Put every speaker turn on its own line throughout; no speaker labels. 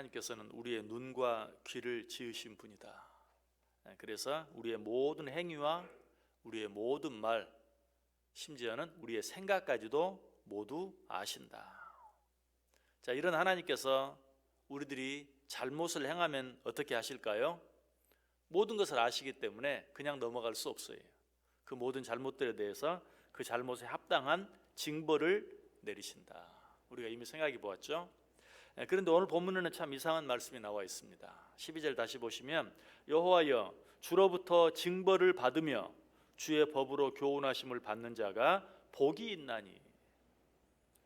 하나님께서는 우리의 눈과 귀를 지으신 분이다. 예, 그래서 우리의 모든 행위와 우리의 모든 말, 심지어는 우리의 생각까지도 모두 아신다. 자, 이런 하나님께서 우리들이 잘못을 행하면 어떻게 하실까요? 모든 것을 아시기 때문에 그냥 넘어갈 수 없어요. 그 모든 잘못들에 대해서 그 잘못에 합당한 징벌을 내리신다. 우리가 이미 생각해 보았죠. 예, 그런데 오늘 본문에는 참 이상한 말씀이 나와 있습니다. 12절 다시 보시면 여호와여 주로부터 징벌을 받으며 주의 법으로 교훈하심을 받는 자가 복이 있나니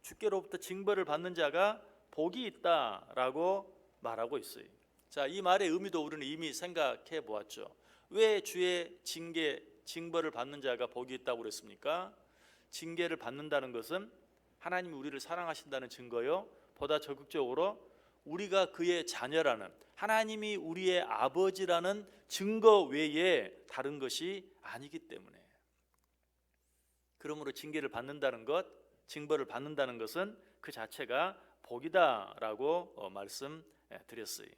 주께로부터 징벌을 받는 자가 복이 있다라고 말하고 있어요. 자, 이 말의 의미도 우리는 이미 생각해 보았죠. 왜 주의 징계, 징벌을 받는 자가 복이 있다고 그랬습니까? 징계를 받는다는 것은 하나님이 우리를 사랑하신다는 증거요. 보다 적극적으로 우리가 그의 자녀라는 하나님이 우리의 아버지라는 증거 외에 다른 것이 아니기 때문에 그러므로 징계를 받는다는 것, 징벌을 받는다는 것은 그 자체가 복이다라고 어, 말씀드렸어요.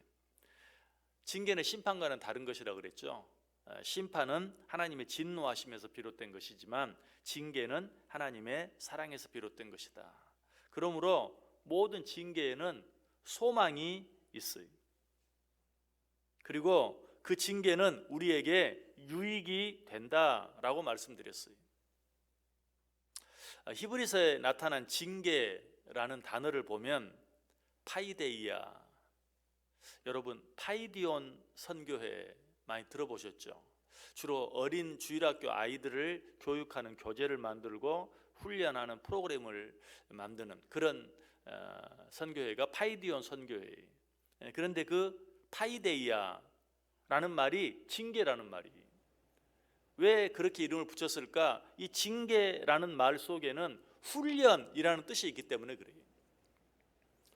징계는 심판과는 다른 것이라 그랬죠. 어, 심판은 하나님의 진노하심에서 비롯된 것이지만 징계는 하나님의 사랑에서 비롯된 것이다. 그러므로 모든 징계에는 소망이 있어요. 그리고 그 징계는 우리에게 유익이 된다라고 말씀드렸어요. 아, 히브리서에 나타난 징계라는 단어를 보면 파이데이아 여러분 파이디온 선교회 많이 들어보셨죠? 주로 어린 주일학교 아이들을 교육하는 교재를 만들고 훈련하는 프로그램을 만드는 그런 어, 선교회가 파이디온 선교회. 예, 그런데 그 파이데이아라는 말이 징계라는 말이 왜 그렇게 이름을 붙였을까? 이 징계라는 말 속에는 훈련이라는 뜻이 있기 때문에 그래요.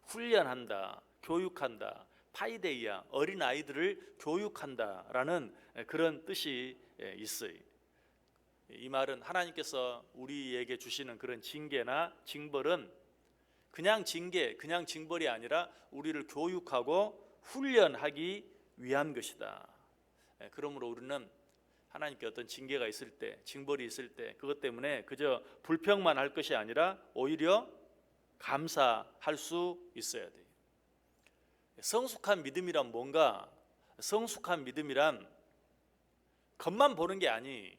훈련한다, 교육한다, 파이데이아 어린 아이들을 교육한다라는 그런 뜻이 예, 있어요. 이 말은 하나님께서 우리에게 주시는 그런 징계나 징벌은 그냥 징계, 그냥 징벌이 아니라 우리를 교육하고 훈련하기 위한 것이다. 예, 그러므로 우리는 하나님께 어떤 징계가 있을 때, 징벌이 있을 때 그것 때문에 그저 불평만 할 것이 아니라 오히려 감사할 수 있어야 돼요. 성숙한 믿음이란 뭔가? 성숙한 믿음이란 겉만 보는 게 아니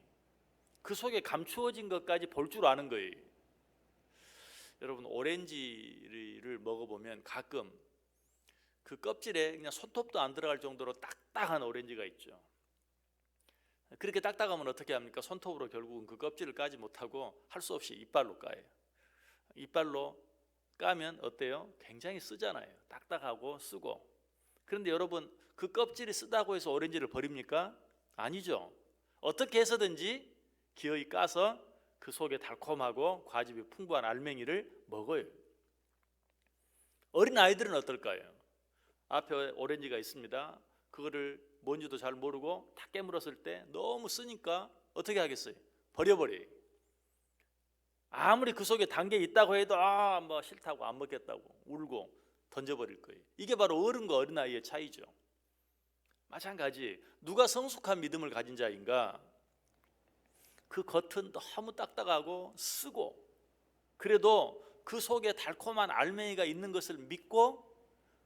그 속에 감추어진 것까지 볼 줄 아는 거예요. 여러분 오렌지를 먹어보면 가끔 그 껍질에 그냥 손톱도 안 들어갈 정도로 딱딱한 오렌지가 있죠. 그렇게 딱딱하면 어떻게 합니까? 손톱으로 결국은 그 껍질을 까지 못하고 할 수 없이 이빨로 까요. 이빨로 까면 어때요? 굉장히 쓰잖아요. 딱딱하고 쓰고. 그런데 여러분 그 껍질이 쓰다고 해서 오렌지를 버립니까? 아니죠. 어떻게 해서든지 기어이 까서 그 속에 달콤하고 과즙이 풍부한 알맹이를 먹어요. 어린 아이들은 어떨까요? 앞에 오렌지가 있습니다. 그거를 뭔지도 잘 모르고 다 깨물었을 때 너무 쓰니까 어떻게 하겠어요? 버려버려요. 아무리 그 속에 단게 있다고 해도 아 뭐 싫다고 안 먹겠다고 울고 던져버릴 거예요. 이게 바로 어른과 어린 아이의 차이죠. 마찬가지 누가 성숙한 믿음을 가진 자인가? 그 겉은 너무 딱딱하고 쓰고 그래도 그 속에 달콤한 알맹이가 있는 것을 믿고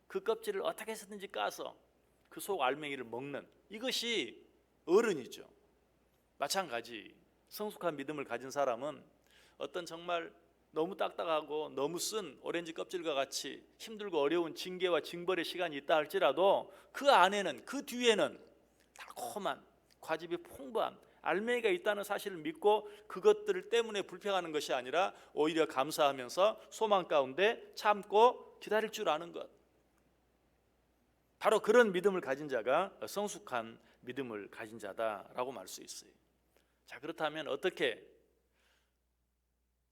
그 껍질을 어떻게 해서든지 까서 그 속 알맹이를 먹는 이것이 어른이죠. 마찬가지 성숙한 믿음을 가진 사람은 어떤 정말 너무 딱딱하고 너무 쓴 오렌지 껍질과 같이 힘들고 어려운 징계와 징벌의 시간이 있다 할지라도 그 안에는 그 뒤에는 달콤한 과즙이 풍부한 알맹이가 있다는 사실을 믿고 그것들 때문에 불평하는 것이 아니라 오히려 감사하면서 소망 가운데 참고 기다릴 줄 아는 것. 바로 그런 믿음을 가진 자가 성숙한 믿음을 가진 자다라고 말 수 있어요. 자, 그렇다면 어떻게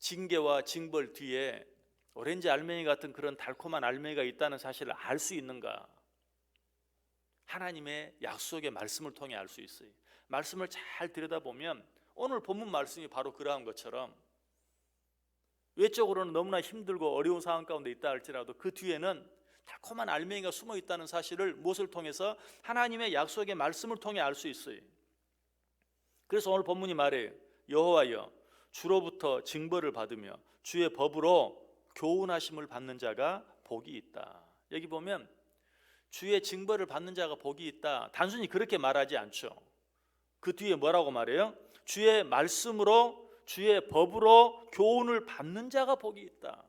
징계와 징벌 뒤에 오렌지 알맹이 같은 그런 달콤한 알맹이가 있다는 사실을 알 수 있는가? 하나님의 약속의 말씀을 통해 알 수 있어요. 말씀을 잘 들여다보면 오늘 본문 말씀이 바로 그러한 것처럼 외적으로는 너무나 힘들고 어려운 상황 가운데 있다 할지라도 그 뒤에는 달콤한 알맹이가 숨어 있다는 사실을 무엇을 통해서 하나님의 약속의 말씀을 통해 알 수 있어요. 그래서 오늘 본문이 말해요. 여호와여 주로부터 징벌을 받으며 주의 법으로 교훈하심을 받는 자가 복이 있다. 여기 보면 주의 징벌을 받는 자가 복이 있다. 단순히 그렇게 말하지 않죠. 그 뒤에 뭐라고 말해요? 주의 말씀으로 주의 법으로 교훈을 받는 자가 복이 있다.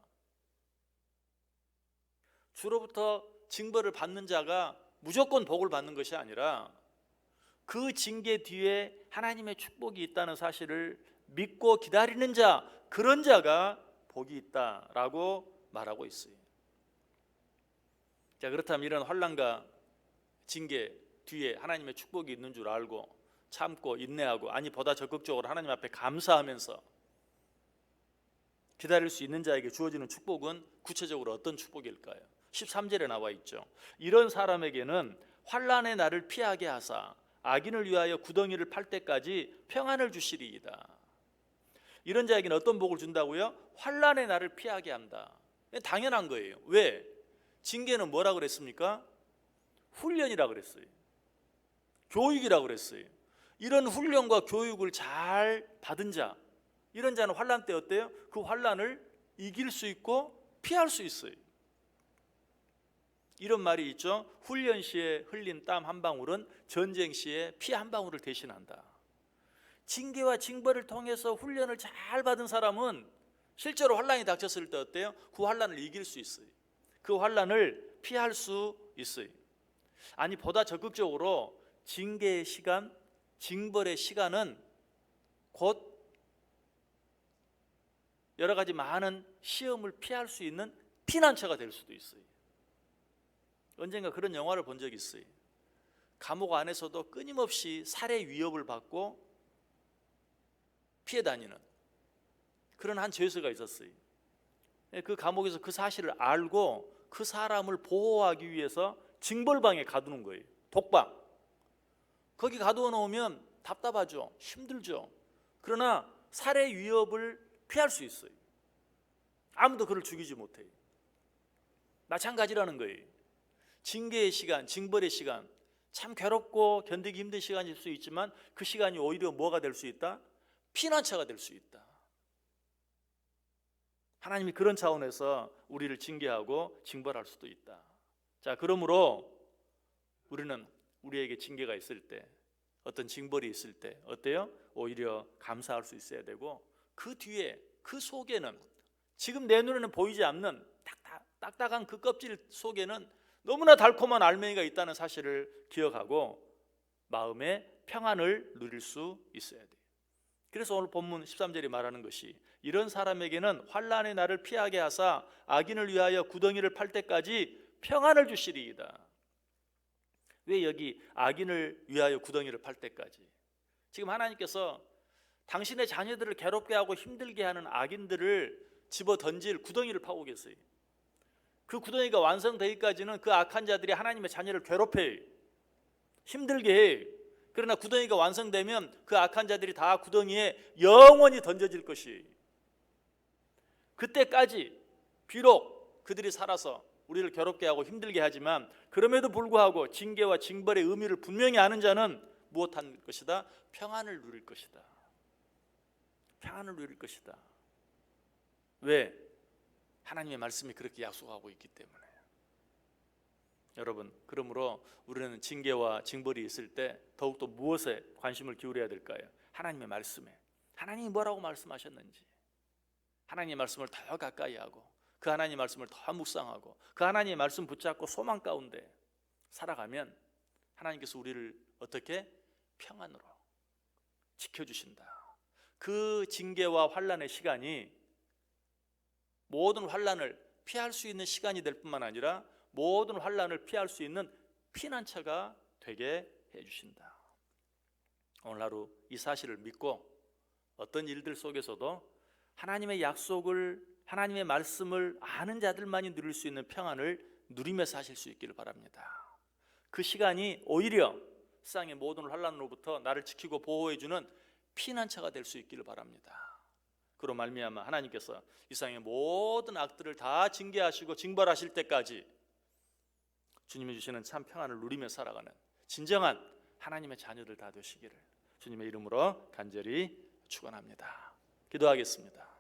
주로부터 징벌을 받는 자가 무조건 복을 받는 것이 아니라 그 징계 뒤에 하나님의 축복이 있다는 사실을 믿고 기다리는 자 그런 자가 복이 있다라고 말하고 있어요. 자 그렇다면 이런 환란과 징계 뒤에 하나님의 축복이 있는 줄 알고 참고 인내하고 아니 보다 적극적으로 하나님 앞에 감사하면서 기다릴 수 있는 자에게 주어지는 축복은 구체적으로 어떤 축복일까요? 13절에 나와 있죠. 이런 사람에게는 환란의 날을 피하게 하사 악인을 위하여 구덩이를 팔 때까지 평안을 주시리이다. 이런 자에게는 어떤 복을 준다고요? 환란의 날을 피하게 한다. 당연한 거예요. 왜? 징계는 뭐라 그랬습니까? 훈련이라 그랬어요. 교육이라 그랬어요. 이런 훈련과 교육을 잘 받은 자, 이런 자는 환란 때 어때요? 그 환란을 이길 수 있고 피할 수 있어요. 이런 말이 있죠. 훈련 시에 흘린 땀 한 방울은 전쟁 시에 피 한 방울을 대신한다. 징계와 징벌을 통해서 훈련을 잘 받은 사람은 실제로 환란이 닥쳤을 때 어때요? 그 환란을 이길 수 있어요. 그 환란을 피할 수 있어요. 아니 보다 적극적으로 징계의 시간, 징벌의 시간은 곧 여러 가지 많은 시험을 피할 수 있는 피난처가 될 수도 있어요. 언젠가 그런 영화를 본 적이 있어요. 감옥 안에서도 끊임없이 살해 위협을 받고 피해 다니는 그런 한 죄수가 있었어요. 그 감옥에서 그 사실을 알고 그 사람을 보호하기 위해서 징벌방에 가두는 거예요. 독방. 거기 가두어 놓으면 답답하죠. 힘들죠. 그러나 살해 위협을 피할 수 있어요. 아무도 그를 죽이지 못해요. 마찬가지라는 거예요. 징계의 시간, 징벌의 시간, 참 괴롭고 견디기 힘든 시간일 수 있지만 그 시간이 오히려 뭐가 될 수 있다? 피난처가 될 수 있다. 하나님이 그런 차원에서 우리를 징계하고 징벌할 수도 있다. 자, 그러므로 우리는 우리에게 징계가 있을 때, 어떤 징벌이 있을 때 어때요? 오히려 감사할 수 있어야 되고 그 뒤에 그 속에는 지금 내 눈에는 보이지 않는 딱딱, 딱딱한 그 껍질 속에는 너무나 달콤한 알맹이가 있다는 사실을 기억하고 마음의 평안을 누릴 수 있어야 돼요. 그래서 오늘 본문 13절이 말하는 것이 이런 사람에게는 환란의 날을 피하게 하사 악인을 위하여 구덩이를 팔 때까지 평안을 주시리이다. 왜 여기 악인을 위하여 구덩이를 팔 때까지? 지금 하나님께서 당신의 자녀들을 괴롭게 하고 힘들게 하는 악인들을 집어 던질 구덩이를 파고 계세요. 그 구덩이가 완성되기까지는 그 악한 자들이 하나님의 자녀를 괴롭해 힘들게 해. 그러나 구덩이가 완성되면 그 악한 자들이 다 구덩이에 영원히 던져질 것이. 그때까지 비록 그들이 살아서 우리를 괴롭게 하고 힘들게 하지만 그럼에도 불구하고 징계와 징벌의 의미를 분명히 아는 자는 무엇할 것이다? 평안을 누릴 것이다. 평안을 누릴 것이다. 왜? 하나님의 말씀이 그렇게 약속하고 있기 때문에. 여러분, 그러므로 우리는 징계와 징벌이 있을 때 더욱더 무엇에 관심을 기울여야 될까요? 하나님의 말씀에. 하나님이 뭐라고 말씀하셨는지. 하나님의 말씀을 더 가까이 하고 그 하나님의 말씀을 더 묵상하고 그 하나님의 말씀 붙잡고 소망 가운데 살아가면 하나님께서 우리를 어떻게 평안으로 지켜 주신다. 그 징계와 환란의 시간이 모든 환란을 피할 수 있는 시간이 될 뿐만 아니라 모든 환란을 피할 수 있는 피난처가 되게 해 주신다. 오늘 하루 이 사실을 믿고 어떤 일들 속에서도 하나님의 약속을 하나님의 말씀을 아는 자들만이 누릴 수 있는 평안을 누리며 사실 수 있기를 바랍니다. 그 시간이 오히려 세상의 모든 환란으로부터 나를 지키고 보호해 주는 피난처가 될 수 있기를 바랍니다. 그로 말미암아 하나님께서 이 세상의 모든 악들을 다 징계하시고 징벌하실 때까지 주님이 주시는 참 평안을 누리며 살아가는 진정한 하나님의 자녀들 다 되시기를 주님의 이름으로 간절히 축원합니다. 기도하겠습니다.